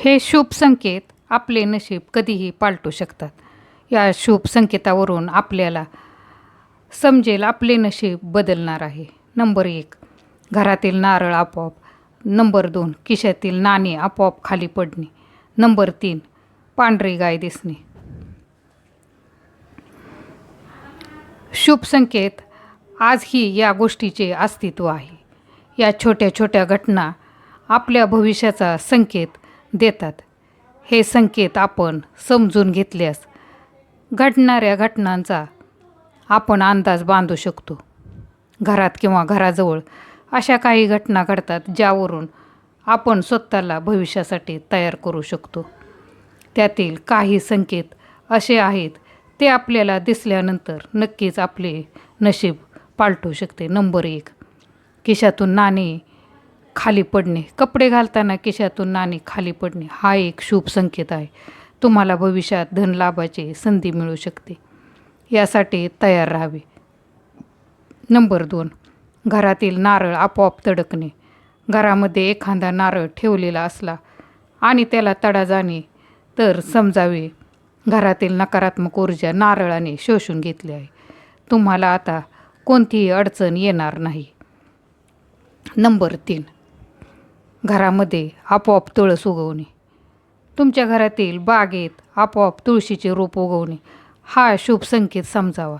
हे शुभ संकेत आपले नशीब कधीही पालटू शकतात. या शुभ संकेतावरून आपल्याला समजेल आपले नशीब बदलणार आहे. नंबर एक घरातील नारळ आपोआप. नंबर दोन किशातील नाणी आपोआप खाली पडणे. नंबर तीन पांढरी गाय दिसणे. शुभ संकेत आजही या गोष्टीचे अस्तित्व आहे. या छोट्या छोट्या घटना आपल्या भविष्याचा संकेत देतात. हे संकेत आपण समजून घेतल्यास घडणाऱ्या घटनांचा आपण अंदाज बांधू शकतो. घरात किंवा घराजवळ अशा काही घटना घडतात ज्यावरून आपण स्वतःला भविष्यासाठी तयार करू शकतो. त्यातील काही संकेत असे आहेत ते आपल्याला दिसल्यानंतर नक्कीच आपले नशीब पालटू शकते. नंबर एक खिशातून नाणी खाली पडणे. कपडे घालताना किशातून नाणे खाली पडणे. हा एक शुभ संकेत आहे. तुम्हाला भविष्यात धनलाभाची संधी मिळू शकते. यासाठी तयार राहावे. नंबर दोन. घरातील नारळ आपोआप तडकणे. घरामध्ये एखादा नारळ ठेवलेला असला आणि त्याला तडा जाणे तर समजावे. घरातील नकारात्मक ऊर्जा नारळाने शोषून घेतली आहे. तुम्हाला आता कोणतीही अडचण येणार नाही. नंबर तीन. घरामध्ये आपोआप तुळस उगवणे. तुमच्या घरातील बागेत आपोआप तुळशीचे रोप उगवणे. हा शुभ संकेत समजावा.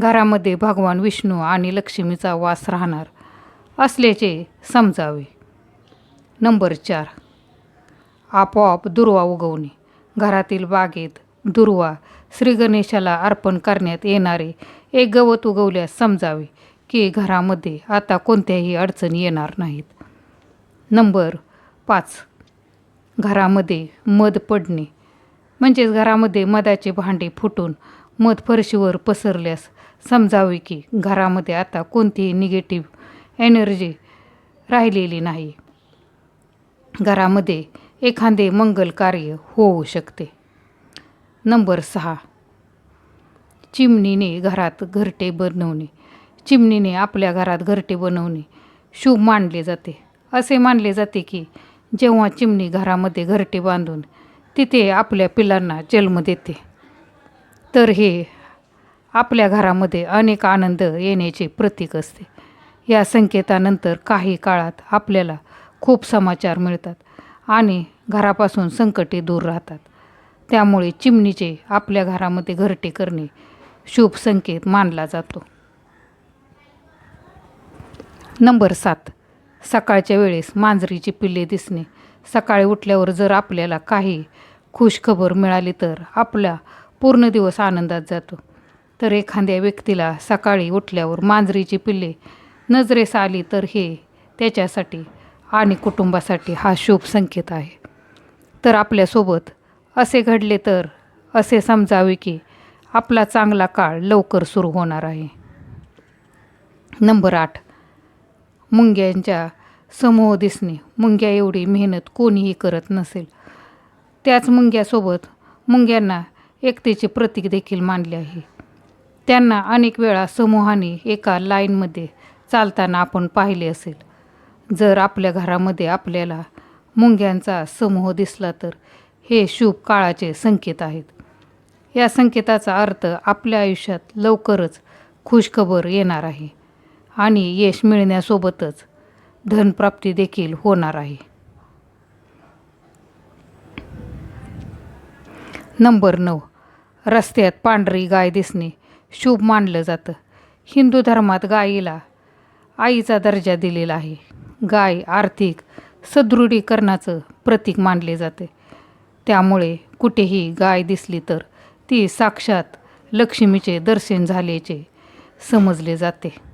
घरामध्ये भगवान विष्णू आणि लक्ष्मीचा वास राहणार असल्याचे समजावे. नंबर चार. आपोआप दुर्वा उगवणे. घरातील बागेत दुर्वा श्री गणेशाला अर्पण करण्यात येणारे एक गवत उगवल्यास समजावे की घरामध्ये आता कोणत्याही अडचणी येणार नाहीत. नंबर पाच. घरामध्ये मध पडणे. म्हणजेच घरामध्ये मधाचे भांडे फुटून मध फरशीवर पसरल्यास समजावे की घरामध्ये आता कोणतीही निगेटिव्ह एनर्जी राहिलेली नाही. घरामध्ये एखादे मंगल कार्य होऊ शकते. नंबर सहा. चिमणीने घरात घरटे बनवणे. चिमणीने आपल्या घरात घरटे बनवणे शुभ मानले जाते. असे मानले जाते की जेव्हा चिमणी घरामध्ये घरटे बांधून तिथे आपल्या पिलांना जन्म देते. तर हे आपल्या घरामध्ये अनेक आनंद येण्याचे प्रतीक असते. या संकेतानंतर काही काळात आपल्याला खूप समाचार मिळतात आणि घरापासून संकटे दूर राहतात. त्यामुळे चिमणीचे आपल्या घरामध्ये घरटे करणे शुभ संकेत मानला जातो. नंबर सात. सकाळच्या वेळेस मांजरीची पिल्ले दिसणे. सकाळी उठल्यावर जर आपल्याला काही खुशखबर मिळाली तर आपला पूर्ण दिवस आनंदात जातो. तर एखाद्या व्यक्तीला सकाळी उठल्यावर मांजरीची पिल्ले नजरेस आली तर हे त्याच्यासाठी आणि कुटुंबासाठी हा शुभ संकेत आहे. तर आपल्यासोबत असे घडले तर असे समजावे की आपला चांगला काळ लवकर सुरू होणार आहे. नंबर आठ. मुंग्यांच्या समूह दिसणे. मुंग्या एवढी मेहनत कोणीही करत नसेल. त्याच मुंग्यासोबत मुंग्यांना एकतेचे प्रतीक देखील मानले आहे. त्यांना अनेक वेळा समूहाने एका लाईनमध्ये चालताना आपण पाहिले असेल. जर आपल्या घरामध्ये आपल्याला मुंग्यांचा समूह दिसला तर हे शुभ काळाचे संकेत आहेत. या संकेताचा अर्थ आपल्या आयुष्यात लवकरच खुशखबर येणार आहे. आणि यश मिळण्यासोबतच धनप्राप्ती देखील होणार आहे. नंबर नऊ. रस्त्यात पांढरी गाय दिसणे शुभ मानलं जातं. हिंदू धर्मात गायीला आईचा दर्जा दिलेला आहे. गाय आर्थिक सदृढीकरणाचं प्रतीक मानले जाते. त्यामुळे कुठेही गाय दिसली तर ती साक्षात लक्ष्मीचे दर्शन झाल्याचे समजले जाते.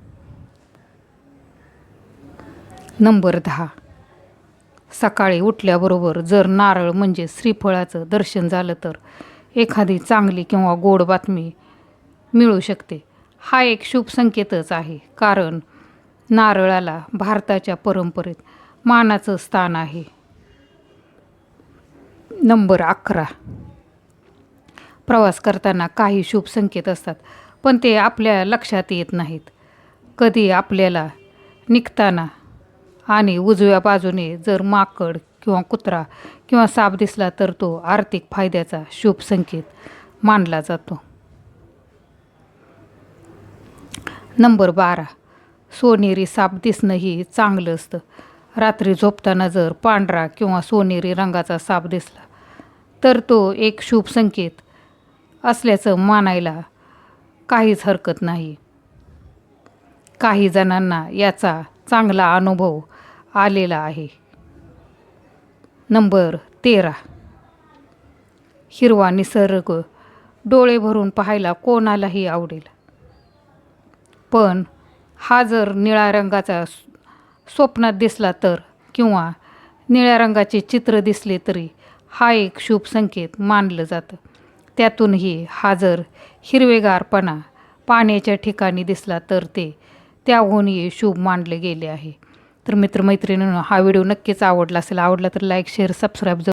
नंबर दहा. सकाळी उठल्याबरोबर जर नारळ म्हणजे श्रीफळाचं दर्शन झालं तर एखादी चांगली किंवा गोड बातमी मिळू शकते. हा एक शुभ संकेतच आहे कारण नारळाला भारताच्या परंपरेत मानाचं स्थान आहे. नंबर अकरा. प्रवास करताना काही शुभ संकेत असतात पण ते आपल्या लक्षात येत नाहीत. कधी आपल्याला निघताना आणि उजव्या बाजूने जर माकड किंवा कुत्रा किंवा साप दिसला तर तो आर्थिक फायद्याचा शुभ संकेत मानला जातो. नंबर बारा. सोनेरी साप दिसणंही चांगलं असतं. रात्री झोपताना जर पांढरा किंवा सोनेरी रंगाचा साप दिसला तर तो एक शुभ संकेत असल्याचं मानायला काहीच हरकत नाही. काही जणांना याचा चांगला अनुभव आलेला आहे. नंबर तेरा. हिरवा निसर्ग डोळे भरून पाहायला कोणालाही आवडेल. पण हा जर निळ्या रंगाचा स्वप्नात दिसला तर किंवा निळ्या रंगाचे चित्र दिसले तरी हा एक शुभ संकेत मानलं जातं. त्यातूनही हा जर हिरवेगारपणा पाण्याच्या ठिकाणी दिसला तर ते त्याहूनही शुभ मानले गेले आहे. तर मित्रमैत्रिणींनो हा व्हिडिओ नक्कीच आवडला असेल आवडला तर लाईक शेअर सबस्क्राईब